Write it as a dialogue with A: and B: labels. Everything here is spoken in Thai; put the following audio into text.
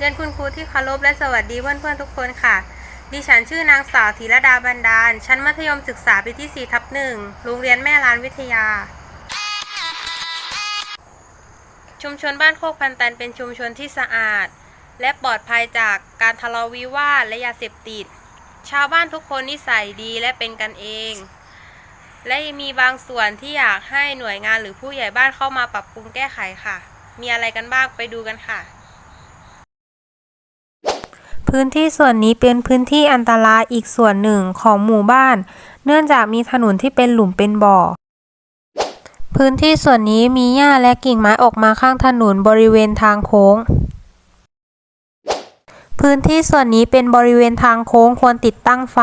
A: เรียนคุณครูที่เคารพและสวัสดีเพื่อนๆทุกคนค่ะ ดิฉันชื่อนางสาวธีรดาบันดาล ชั้นมัธยมศึกษาปีที่4ทับหนึ่งโรงเรียนแม่ลานวิทยา ชุมชนบ้านโคกพันตันเป็นชุมชนที่สะอาด และปลอดภัยจากการทะเลาะวิวาทและยาเสพติด ชาวบ้านทุกคนนิสัยดีและเป็นกันเอง และมีบางส่วนที่อยากให้หน่วยงานหรือผู้ใหญ่บ้านเข้ามาปรับปรุงแก้ไขค่ะ มีอะไรกันบ้างไปดูกันค่ะ พื้นที่ส่วนนี้เป็นพื้นที่อันตรายอีกส่วนหนึ่งของหมู่บ้าน เนื่องจากมีถนนที่เป็นหลุมเป็นบ่อ พื้นที่ส่วนนี้มีหญ้าและกิ่งไม้ออกมาข้างถนนบริเวณทางโค้ง พื้นที่ส่วนนี้เป็นบริเวณทางโค้งควรติดตั้งไฟ